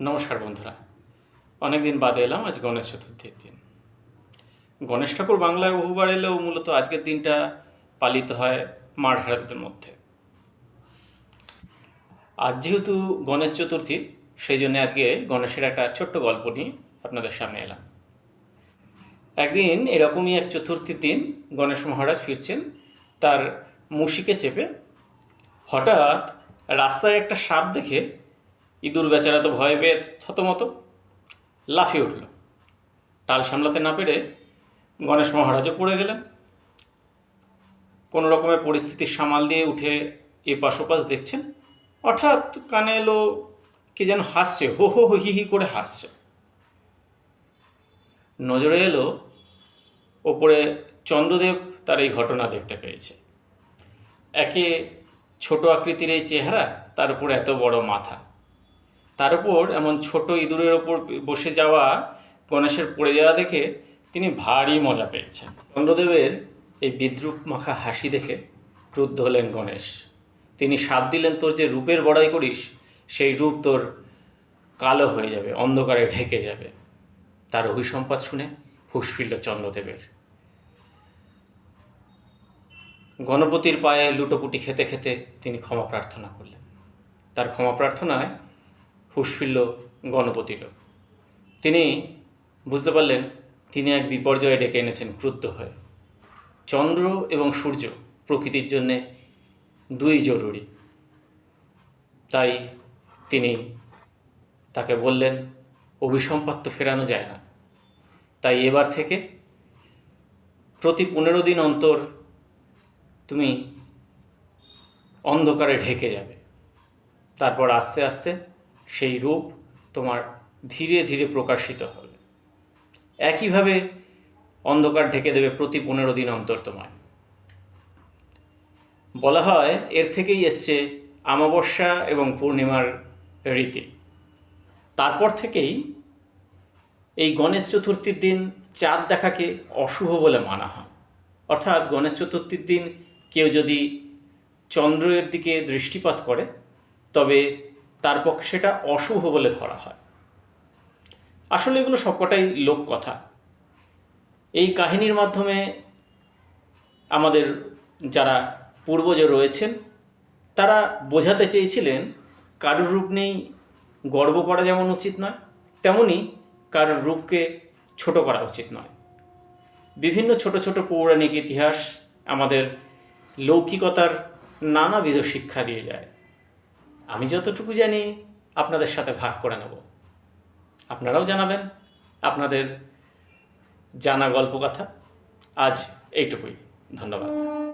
নমস্কার বন্ধুরা। অনেকদিন বাদে এলাম, আজ গণেশ চতুর্থীর দিন। গণেশ ঠাকুর বাংলায় বহুবার এলেও মূলত আজকের দিনটা পালিত হয় মারহারাদের মধ্যে। আজ যেহেতু গণেশ চতুর্থী, সেই জন্য আজকে গণেশের একটা ছোট্ট গল্প নিয়ে আপনাদের সামনে এলাম। একদিন এরকমই এক চতুর্থীর দিন গণেশ মহারাজ ফিরছেন, তার মুশিকে চেপে। হঠাৎ রাস্তায় একটা সাপ দেখে ইঁদুর বেচারা তো ভয় পেয়ে থতমত লাফিয়ে উঠল। টাল সামলাতে না পেরে গণেশ মহারাজও পড়ে গেলেন। কোনো রকমের পরিস্থিতির সামাল দিয়ে উঠে এপাশ ওপাশ দেখছেন। হঠাৎ কানে এলো কে যেন হাসছে হো হো, হি হি করে হাসছে। নজরে এলো ওপরে চন্দ্রদেব তার এই ঘটনা দেখতে পেয়েছে। একে ছোট আকৃতির এই চেহারা, তার উপর এত বড় মাথা। তার উপর এমন ছোট ইঁদুরের ওপর বসে যাওয়া গণেশের পড়ে যাওয়া দেখে তিনি ভারী মজা পেয়েছেন। চন্দ্রদেবের এই বিদ্রুপ মাখা হাসি দেখে ক্রুদ্ধ হলেন গণেশ। তিনি সাপ দিলেন, তোর যে রূপের বড়াই করিস, সেই রূপ তোর কালো হয়ে যাবে, অন্ধকারে ঢেকে যাবে। তার অভিসম্পাদ শুনে হুশ ফিরল চন্দ্রদেবের। গণপতির পায়ে লুটোপুটি খেতে খেতে তিনি ক্ষমা প্রার্থনা করলেন। তার ক্ষমা প্রার্থনায় হুশ ফিরল তিনি বুঝতে পারলেন, তিনি এক বিপর্যয়ে ডেকে এনেছেন ক্রুদ্ধ হয়ে। চন্দ্র এবং সূর্য প্রকৃতির জন্যে দুই জরুরি। তাই তিনি তাকে বললেন, অভিসম্পাত তো ফেরানো যায় না। তাই এবার থেকে প্রতি পনেরো দিন অন্তর তুমি অন্ধকারে ঢেকে যাবে। তারপর আস্তে আস্তে সেই রূপ তোমার ধীরে ধীরে প্রকাশিত হবে। একইভাবে অন্ধকার ঢেকে দেবে প্রতি পনেরো দিন অন্তর তোমায়। বলা হয়, এর থেকেই এসছে অমাবস্যা এবং পূর্ণিমার রীতি। তারপর থেকেই এই গণেশ চতুর্থীর দিন চাঁদ দেখাকে অশুভ বলে মানা হয়। অর্থাৎ গণেশ চতুর্থীর দিন কেউ যদি চন্দ্রের দিকে দৃষ্টিপাত করে, তবে তার পক্ষে সেটা অশুভ বলে ধরা হয়। আসলে এগুলো সবকটাই লোক কথা এই কাহিনীর মাধ্যমে আমাদের যারা পূর্বজ রয়েছেন, তারা বোঝাতে চেয়েছিলেন, কারুর রূপ নেই, গর্ব করা যেমন উচিত নয়, তেমনি কারুর রূপকে ছোট করা উচিত নয়। বিভিন্ন ছোট ছোট পৌরাণিক ইতিহাস আমাদের লৌকিকতার নানাবিধ শিক্ষা দিয়ে যায়। আমি যতটুকু জানি, আপনাদের সাথে ভাগ করে নেব। আপনারাও জানাবেন আপনাদের জানা গল্প কথা। আজ এইটুকুই। ধন্যবাদ।